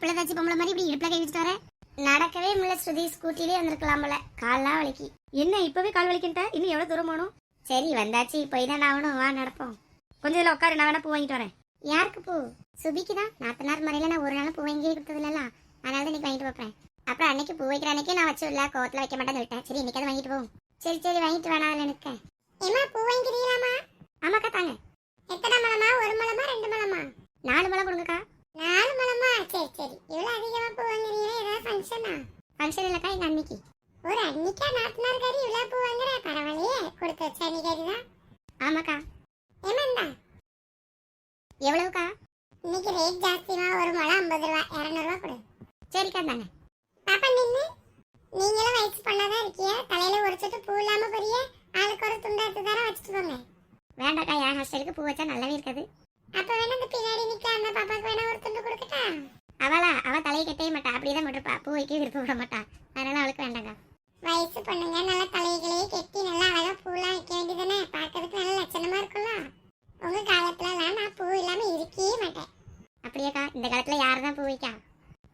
பிள்ளை தாச்சி பொம்பளை மாதிரி இப்படி இடுப்புல கை வச்சுட்டு வர? நடக்கவே முடியல ஸ்ருதி ஸ்கூட்டிலே வந்திருக்கலாம் போல. கால்லாம் வலிக்கு. என்ன இப்பவே கால் வலிக்கிட்ட இன்னும் எவ்வளவு தூரம் போகணும்? சரி வந்தாச்சு. போய் தான் ஆகணும். வா நடப்போம். கொஞ்சம் இதில் உட்காரு. நான் வேணா பூ வாங்கிட்டு வரேன். யாருக்கு பூ? சுபிக்கு தான். நாத்தனார் முறையில நான் ஒரு நாள் பூ வாங்கி கொடுத்ததில்ல அதனால தான் இன்னைக்கு வாங்கிட்டு போறேன். அப்புறம் அன்னைக்கு பூ வைக்கிற அன்னைக்கு நான் வச்சு இல்ல கோவத்துல வைக்க மாட்டேன்னு விட்டேன் சரி இன்னைக்கு அதை வாங்கிட்டு போவோம். சரி சரி வாங்கிட்டு வேணாம் அதில் எனக்கு ஏமா பூ வாங்கிக்கிறீங்களாமா ஆமாக்கா தாங்க. எத்தனை மலமா ஒரு மலமா ரெண்டு மலமா நாலு மலம் கொடுங்கக்கா நாலு மலமா சரி சரி இவ்வளவு அதிகமா பூ வாங்குறீங்க ஏதாவது ஃபங்க்ஷனா இல்லக்கா எங்க அன்னைக்கு? ஒரு அன்னைக்கா நாத்தனார் கறி இவ்வளவு பூ வாங்குற பரவாயில்லையே. கொடுத்து வச்ச அன்னைக்கு தான் ஆமாக்கா. ஏமாண்டா எவ்வளவுக்கா? இன்னைக்கு ரேட் ஜாஸ்திமா ஒரு முழம் ஐம்பது ரூபா. இரநூறுவா கொடு. சரிக்கா தாங்க பாப்பா நின்று நீங்களும் வயசு பண்ணாதான் இருக்கிய. தலையில ஒரு சொட்டு பூ இல்லாம பெரிய ஆளுக்கு ஒரு துண்டா எடுத்து தர வச்சுட்டு போங்க. வேண்டாக்கா என் ஹாஸ்டலுக்கு பூ வச்சா நல்லாவே இருக்காது. அப்ப வேணா இந்த பின்னாடி நிக்க அந்த பாப்பாக்கு வேணா ஒரு துண்டு கொடுக்கட்டா? அவளா அவ தலையை கட்டவே மாட்டா. அப்படியே தான் போட்டுப்பா பூ வைக்க விருப்ப விட மாட்டா. அதனால அவளுக்கு வேண்டாங்க. வயசு பொண்ணுங்க நல்லா தலைகளையே கெட்டி நல்லா அழகா பூலாம் வைக்க வேண்டியதானே பார்க்கறதுக்கு நல்ல லட்சணமா இருக்கும்ல. உங்க காலத்துலலாம் நான் பூ இல்லாம இருக்கவே மாட்டேன். அப்படியாக்கா இந்த காலத்துல யார் தான் பூ வைக்கா?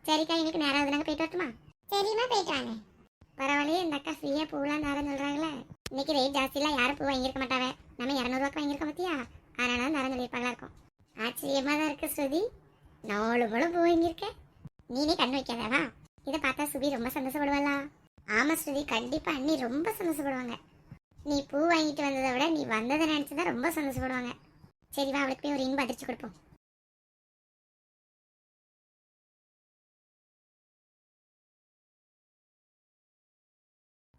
சரிக்கா இன்னைக்கு நேரம் ஆகுது. நாங்க போயிட்டு வரட்டுமா? சரிம்மா போயிட்டு வாங்க. பரவாயில்லையே இந்த அக்கா ஃப்ரீயா பூலாம் நேரம் சொல்றாங்களே. இன்னைக்கு ரேட் ஜாஸ்திலாம் யாரும் பூ வாங்கியிருக்க மாட்டாவே? நம்ம இரநூறுவாக்கு வாங்கியிருக்க பத்தியா? அதனால தான் நேரம் சொல்லியிருப்பாங்களா இருக்கும். ஆச்சரியமா தான் இருக்கு ஸ்ருதி. நாலு பழம் பூ வாங்கியிருக்கேன் நீனே கண் வைக்காதவா? இதை பார்த்தா சுபி ரொம்ப சந்தோஷப்படுவாளா? ஆமா ஸ்ருதி கண்டிப்பா அண்ணி ரொம்ப சந்தோஷப்படுவாங்க. நீ பூ வாங்கிட்டு வந்ததை விட நீ வந்ததை நினைச்சு ரொம்ப சந்தோஷப்படுவாங்க. சரி வா அவளுக்கு போய் ஒரு இன்ப அதிர்ச்சி கொடுப்போம்.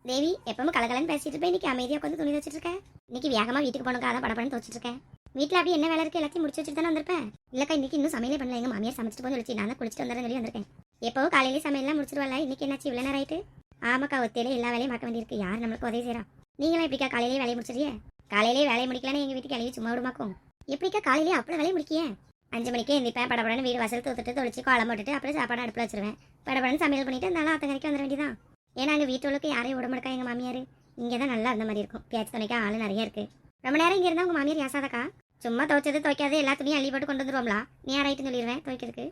தேவி எப்பவும் கலகலன்னு பேசிட்டு போய் இன்னைக்கு அமைதியா உட்காந்து துணி வச்சிட்டு இருக்கேன் இன்னைக்கு வேகமா வீட்டுக்கு போனோம் அதான் படப்படன்னு துவச்சிட்டு இருக்கேன் வீட்டில் அப்படி என்ன வேலை இருக்கு? எல்லாத்தையும் முடிச்சு வச்சுட்டு தானே வந்திருப்பேன் இல்லக்கா இன்னைக்கு இன்னும் சமையலே பண்ணல. எங்க மாமியார் சமைச்சிட்டு போய் சொல்லிச்சு. நான் தான் குளிச்சுட்டு வந்துறேன் சொல்லி வந்திருக்கேன். எப்போ காலையிலே சமையல்லாம் முடிச்சிருவாள்? இன்னைக்கு என்னாச்சு? இவ்வளோ நேரம் ஆயிட்டு? ஆமாக்கா ஒத்தையில எல்லா வேலையும் பார்க்க வேண்டியிருக்கு. யார் நம்மளுக்கு உதவி செய்றா? நீங்களாம் எப்படிக்கா காலையிலே வேலையை முடிச்சிருக்கிய காலையிலேயே வேலையை முடிக்கலன்னு எங்க வீட்டுக்கு அழகி சும்மா விடுமாக்கும்? எப்படிக்கா காலையிலே அப்புறம் வேலையை முடிக்கிய? அஞ்சு மணிக்கே எந்திப்பேன் படபடன்னு வீடு வசல் தூத்துட்டு தொளிச்சு கோலம் போட்டுட்டு அப்புறம் சாப்பாடு அடுப்பில் வச்சிருவேன். படப்படன்னு சமையல் பண்ணிட்டு இருந்தாலும் அத்தங்கரைக்கு வந்துட வேண்டியதான் ஏன்னா அங்கே வீட்டுக்கு யாரையும் விட மாட்டா எங்கள் மாமியார். இங்கே தான் நல்லா அந்த மாதிரி இருக்கும். பேச்சு துணைக்க ஆள் நிறைய இருக்கு. ரொம்ப நேரம் இங்கே இருந்தால் உங்கள் மாமியார் யாசாதக்கா? சும்மா துவைச்சது துவைக்காது எல்லா துணியும் அள்ளி போட்டு கொண்டு வந்துருவோம்லா. நீ யாராயிட்டு சொல்லிடுவேன் துவைக்கிறதுக்கு?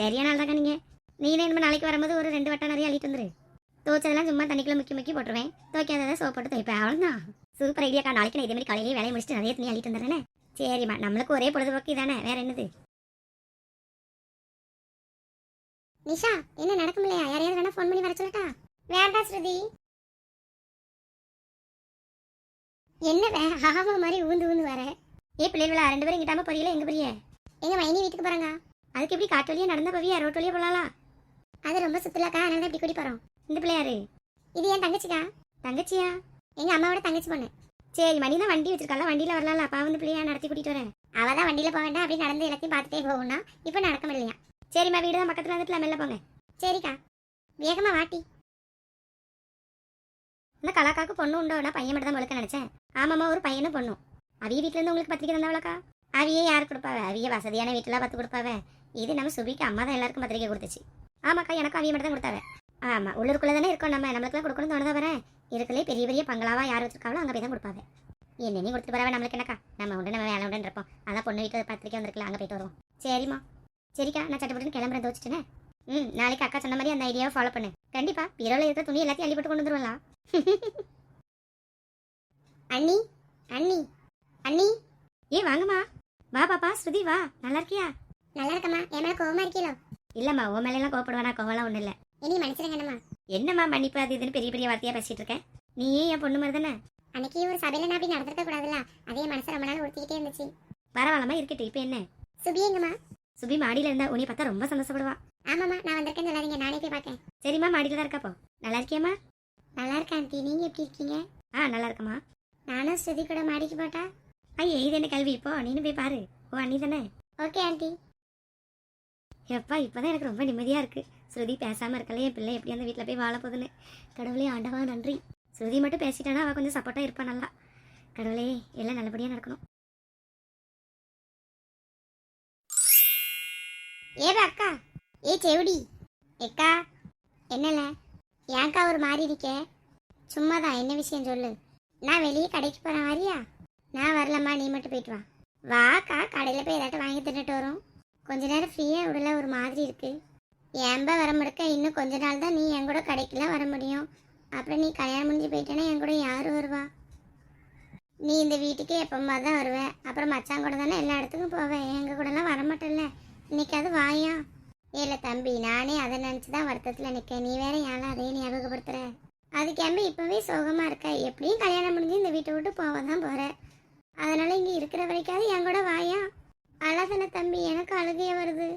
சரியான நாள் தாங்க நீங்கள் நீனே நம்ம நாளைக்கு வரும்போது ஒரு ரெண்டு வட்டம் நிறைய அள்ளிட்டு வந்துரு. துவைச்சதெல்லாம் சும்மா தண்ணிக்குள்ள முக்கி முக்கி போட்டுருவேன். துவைக்காததை சோப் போட்டு துவைப்பேன் அவ்வளோதான் சூப்பர் ஐடியாக்கா நாளைக்கு நான் இதே மாதிரி காலையிலேயே வேலையை முடிச்சுட்டு நிறைய துணி அள்ளிட்டு வந்துடுறேனே. சரிம்மா நம்மளுக்கு ஒரே பொழுதுபோக்கு தானே வேற என்னது? நிஷா என்ன நடக்கும் இல்லையா? யாரையாவது வேணா ஃபோன் பண்ணி வர சொல்லட்டா? வேண்டாம் ஸ்ருதி. என்ன வே ஆமா மாதிரி ஊந்து ஊந்து வர. ஏ பிள்ளைகளா ரெண்டு பேரும் இங்கிட்டாம போறீங்களா? எங்க போறிய எங்க மைனி வீட்டுக்கு போறாங்க. அதுக்கு எப்படி காட்டு வழியா நடந்த போவியா? ரோட்டு வழியா போலாம்ல? அது ரொம்ப சுத்துலாக்கா அதனால இப்படி கூட்டி போறோம். இந்த பிள்ளையாரு. இது என் தங்கச்சிக்கா? தங்கச்சியா? எங்க அம்மாவோட தங்கச்சி பொண்ணு. சரி மணி தான் வண்டி வச்சிருக்கால வண்டியில வரலாம்ல. அப்பா வந்து பிள்ளையா நடத்தி கூட்டிட்டு வரேன். அவ தான் வண்டியில போக வேண்டாம். அப்படி நடந்து எல்லாத்தையும் பார்த்துட்டே போகணும்னா இப்போ நடக்க முடியலையா? சரிம்மா வீடு தான் பக்கத்துல வந்துட்டு மெல்ல போங்க. சரிக்கா. வேகமா வாட்டி இந்த கலாக்காக்கு பொண்ணு உண்டோ நான் பையன் மட்டும் தான் முழுக்க நினைச்சேன். ஆமாம்மா ஒரு பையனும் பொண்ணும். அவிய வீட்டுல இருந்து உங்களுக்கு பத்திரிக்கை தந்தாவளக்கா? அவிய யார் கொடுப்பாவ? அவிய வசதியான வீட்டுல பத்து கொடுப்பாவ? இது நம்ம சுபிக்கு அம்மா தான் எல்லாருக்கும் பத்திரிக்கை கொடுத்துச்சு. ஆமாக்கா எனக்கும் அவிய மட்டும் தான் கொடுத்தாவ. ஆமா உள்ளூருக்குள்ள தானே இருக்கோம் நம்ம. நம்மளுக்குலாம் கொடுக்கணும்னு தோணுதா வரேன் இருக்கலே பெரிய பெரிய பங்களாவா யார் வச்சிருக்காங்களோ அங்கே போய் தான் கொடுப்பாங்க என்ன நீ கொடுத்துட்டு போறவ நம்மளுக்கு என்னக்கா? நம்ம உண்டு நம்ம வேலை உண்டுன்னு இருப்போம். அதான் பொண்ணு வீட்டு பத்திரிக்கை வந்திருக்கலாம் அங்கே போயிட்டு வருவோம். சரிம்மா. சரிக்கா நான் சட்டப்பட்டு கிளம்புறேன். தோச்சிட்டேனே ம் நாளைக்கு அக்கா சொன்ன மாதிரி அந்த ஐடியாவை ஃபாலோ பண்ணு. கண்டிப்பா பீரோல இருக்கிற துணி எல்லாத்தையும் அள்ளி போட்டு கொண்டு வந்துருவலாம். அண்ணி அண்ணி. அண்ணி. ஏ வாங்கம்மா. வா பாப்பா ஸ்ருதி வா. நல்லா இருக்கியா? நல்லா இருக்கம்மா. என் மேல கோவமா இருக்கீங்களோ இல்லம்மா உன் மேல எல்லாம் கோவப்படுவானா? கோவலாம் ஒண்ணும் இல்ல. இனி மன்னிச்சிருங்கண்ணம்மா என்னம்மா மன்னிப்பு அது இதுன்னு பெரிய பெரிய வார்த்தையா பேசிட்டு இருக்க? நீயே என் பொண்ணு மாதிரி தானே? அன்னைக்கு ஒரு சபையில நான் அப்படி நடந்திருக்க கூடாதுல்ல? அதே மனசு ரொம்ப நாள் உறுத்திக்கிட்டே இருந்துச்சு. பரவாயில்லமா இருக்கட்டும். இப்போ என்ன? சுபி எங்கம்மா? சுபி மாடியில இருந்தா உன்னை பார்த்தா ரொம்ப சந்தோஷப்படுவா. ஆமாம்மா நான் வந்திருக்கேன்னு சொல்லாதீங்க. நானே போய் பார்த்தேன் சரிம்மா மாடியில தான் இருக்காப்போ நல்லா இருக்கியாம்மா? நல்லா இருக்கேன் ஆண்டி. நீங்க எப்படி இருக்கீங்க? ஆ நல்லா இருக்கம்மா. நானும் ஸ்ருதி கூட மாடிக்கு போட்டா? ஐயே இது என்ன கல்வி இப்போ? நீனு போய் பாரு. ஓ அண்ணி தானே? Okay aunty. எப்பா இப்பதான் எனக்கு ரொம்ப நிம்மதியா இருக்கு. ஸ்ருதி பேசாம இருக்கல என் பிள்ளை எப்படி அந்த வீட்டில் போய் வாழ போகுதுன்னு. கடவுளே ஆண்டவா நன்றி. ஸ்ருதி மட்டும் பேசிட்டானா அவ கொஞ்சம் சப்போர்ட்டா இருப்பா நல்லா. கடவுளே எல்லாம் நல்லபடியா நடக்கணும். ஏவ அக்கா. ஏ செவுடி. எக்கா என்னல? ஏன்க்கா ஒரு மாதிரி இருக்க? சும்மாதான் என்ன விஷயம் சொல்லு? நான் வெளியே கடைக்கு போறேன் வரியா நான் வரலம்மா நீ மட்டும் போயிட்டு வா. வாக்கா கடையில் போய் ஏதாட்டும் வாங்கி தின்னுட்டு வரோம். கொஞ்ச நேரம் ஃப்ரீயாக விடல ஒரு மாதிரி இருக்கு. ஏன்பா வர முடிக்க? இன்னும் கொஞ்ச நாள் தான் நீ என் கூட கடைக்கெல்லாம் வர முடியும். அப்புறம் நீ கல்யாணம் முடிஞ்சு போயிட்டேன்னா என் கூட யார் வருவா? நீ இந்த வீட்டுக்கே எப்பமா தான் வருவேன் அப்புறம் மச்சான் கூட தானே எல்லா இடத்துக்கும் போவேன் எங்கள் கூடலாம் வரமாட்டேல்ல இன்னைக்காவது வாயா? இல்லை தம்பி நானே அதை நினச்சி தான் வருத்தத்தில் நிற்க நீ வேற யாரும் அதே ஞாபகப்படுத்துகிற அது இப்போவே சோகமாக இருக்க? எப்படியும் கல்யாணம் முடிஞ்சு இந்த வீட்டை விட்டு போக தான் போகிற அதனால இங்கே இருக்கிற வரைக்காவது என் கூட வாயா? அழகன தம்பி எனக்கு அழுகைய வருது.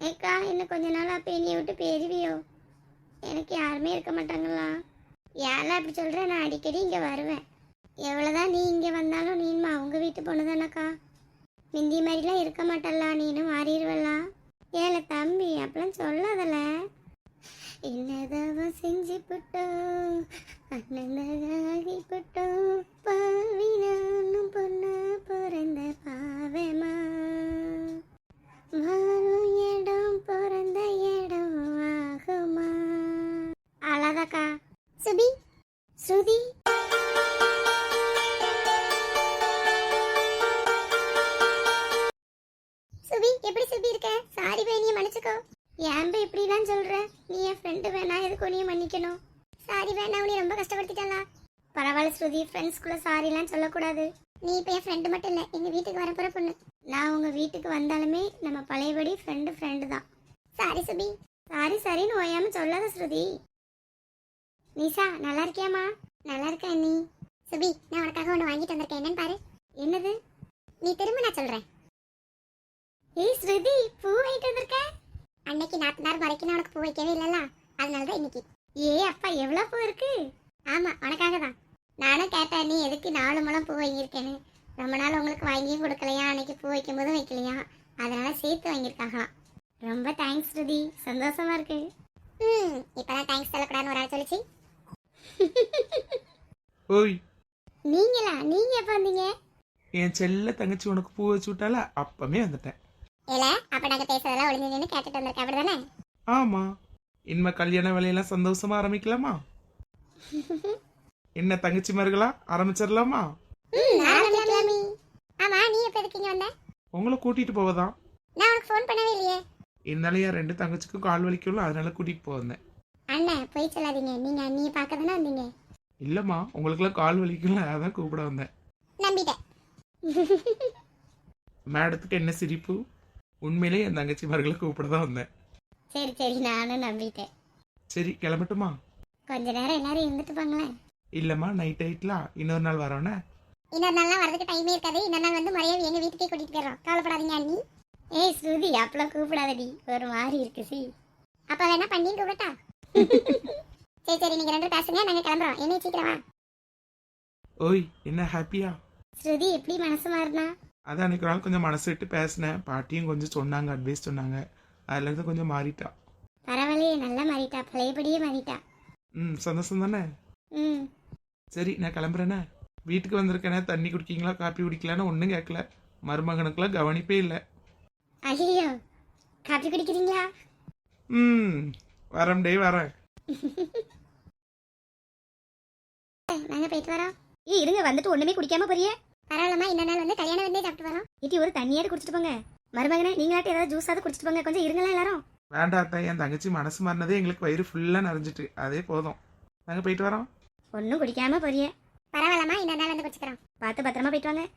ஏக்கா இன்னும் கொஞ்ச நாள் அப்போ என்னைய விட்டு பேருவியோ? எனக்கு யாருமே இருக்க மாட்டாங்களா? யாரெல்லாம் அப்படி சொல்கிற நான் அடிக்கடி இங்கே வருவேன். எவ்வளோதான் நீ இங்கே வந்தாலும் நீனும் அவங்க வீட்டு பொண்ணு தானக்கா? மிந்தி மாதிரிலாம் இருக்க மாட்டல்லா நீனும் மாறிடுவல்லா? ஏல தம்பி அப்படிலாம் சொல்லாதல. என்னதவ செஞ்சு புட்டோம் அண்ணன் புட்டோம் பாவி வேணா மன்னிக்கணும். சாரி வேணா உனி ரொம்ப கஷ்டப்படுத்திட்டாளா பரவாயில்ல ஸ்ருதி ஃப்ரெண்ட்ஸ்குள்ள சாரிலாம் சொல்லக்கூடாது. நீ இப்போ என் ஃப்ரெண்டு மட்டும் இல்லை எங்கள் வீட்டுக்கு வரப்போற பொண்ணு. நான் உங்கள் வீட்டுக்கு வந்தாலுமே நம்ம பழையபடி ஃப்ரெண்டு ஃப்ரெண்டு தான். சாரி சுபி. சாரி சரின்னு ஓயாமல் சொல்லாத ஸ்ருதி. நிஷா நல்லா இருக்கியாமா நல்லா இருக்கேன் நீ? சுபி நான் உனக்காக ஒன்று வாங்கிட்டு வந்திருக்கேன். என்னன்னு பாரு. என்னது? நீ திரும்ப நான் சொல்கிறேன் ஏய் ஸ்ருதி பூ வாங்கிட்டு வந்திருக்க? அன்னைக்கு நாத்தனார் வரைக்கும் நான் உனக்கு பூ வைக்கவே இல்லைல்ல? அதனால தான் இன்னைக்கு. ஏ அப்பா எவ்வளோ பூ இருக்கு? ஆமா உனக்காக தான் நானும் கேட்டேன் நீ எதுக்கு நாலு முழம் பூ வாங்கியிருக்கேன்னு. ரொம்ப நாள் உங்களுக்கு வாங்கியும் கொடுக்கலையா? அன்னைக்கு பூ வைக்கும் போதும் வைக்கலையா? அதனால சேர்த்து வாங்கியிருக்காங்களாம். ரொம்ப தேங்க்ஸ் ஸ்ருதி. சந்தோஷமா இருக்கு. ம் இப்பதான் தேங்க்ஸ் சொல்லக்கூடாதுன்னு ஒரு ஆள் சொல்லிச்சு. ஓய். நீங்களா? நீங்க எப்போ வந்தீங்க? என் செல்ல தங்கச்சி உனக்கு பூ வச்சு விட்டால அப்பமே வந்துட்டேன். இல்ல அப்ப நாங்க பேசுறதெல்லாம் ஒளிஞ்சு நின்று கேட்டுட்டு வந்திருக்கேன். அப்படிதானே? ஆமா. இனிமே கல்யாண வேலையெல்லாம் சந்தோஷமா ஆரம்பிக்கலாமா? என்ன தங்கச்சி மருகளா ஆரம்பிச்சிடலாமா ஆமா நீ எப்ப இருக்கீங்க வந்த? உங்களை கூட்டிட்டு போவதான் நான் உனக்கு ஃபோன் பண்ணவே இல்லையே. இருந்தாலும் என் ரெண்டு தங்கச்சிக்கும் கால் வலிக்கும்ல அதனால கூட்டிட்டு போவந்தேன். அண்ணன் போய் சொல்லாதீங்க. நீங்க அண்ணியை பார்க்க தானே வந்தீங்க. இல்லம்மா உங்களுக்குலாம் கால் வலிக்கும்ல அதான் கூப்பிட வந்தேன். நம்பிட்டேன். மேடத்துக்கு என்ன சிரிப்பு? உண்மையிலே என் தங்கச்சி மருகளை கூப்பிட தான் வந்தேன். சரி சரி நானும் நம்பிட்டேன். சரி கிளம்பட்டுமா? கொஞ்ச நேரம் எல்லாரும் இருந்துட்டு போங்களேன் இல்லம்மா நைட் ஆயிட்டலாம் இன்னொரு நாள் வரோன்னே இன்னொரு நாள்லாம் வரதுக்கு டைமே இருக்காது. இன்னொரு நாள் வந்து முறையாக எங்க வீட்டுக்கே கூட்டிட்டு போயிடும் கவலைப்படாதீங்க அண்ணி. ஏய் ஸ்ருதி அப்பெல்லாம் கூப்பிடாதடி. ஒரு மாதிரி இருக்கு சி. அப்ப வேணா பண்ணி கூப்பிடட்டா? சரி சரி நீங்க ரெண்டு பேசுங்க. நாங்க கிளம்புறோம். என்ன சீக்கிரம் வா. ஓய் என்ன ஹாப்பியா ஸ்ருதி எப்படி மனசு மாறினா? அதான் அன்னைக்கு ஒரு நாள் கொஞ்சம் மனசு விட்டு பேசினேன். பாட்டியும் கொஞ்சம் சொன்னாங்க அட்வைஸ் சொன்னாங்க. அதுல இருந்து கொஞ்சம் மாறிட்டா. பரவாயில்லையே நல்லா மாறிட்டா பழையபடியே மாறிட்டா. ம் சந்தோஷம் தானே? ம். சரி நான் கிளம்புறேனே. வீட்டுக்கு வந்திருக்கேனே தண்ணி குடிக்கீங்களா காப்பி குடிக்கலான்னு ஒன்றும் கேட்கல மருமகனுக்குலாம் கவனிப்பே இல்லை. ஐயோ காப்பி குடிக்கிறீங்களா? ம் வரேன் டே வரேன். நாங்க போயிட்டு வரோம். ஏய் இருங்க வந்துட்டு ஒண்ணுமே குடிக்காம போறிய. பரவாயில்லம்மா இன்னொரு நாள் வந்து கல்யாணம் வந்தே சாப்பிட்டு வரோம். இட்டி ஒரு தண்ணியாவது குடிச்சிட்டு போங்க. மருமகனே நீங்களாட்டி ஏதாவது ஜூஸாவது குடிச்சிட்டு போங்க. கொஞ்சம் இருங்களா எல்லாரும். வேண்டாம் அத்தை என் தங்கச்சி மனசு மாறினதே எங்களுக்கு வயிறு ஃபுல்லாக நிறைஞ்சிட்டு. அதே போதும். நாங்கள் போயிட்டு வரோம். ஒன்றும் குடிக்காம போறிய. பரவாயில்லம்மா இன்னொரு நாள் வந்து குடிச்சுக்கிறோம். பார்த்து பத்திரமா போயிட்டு வாங்க.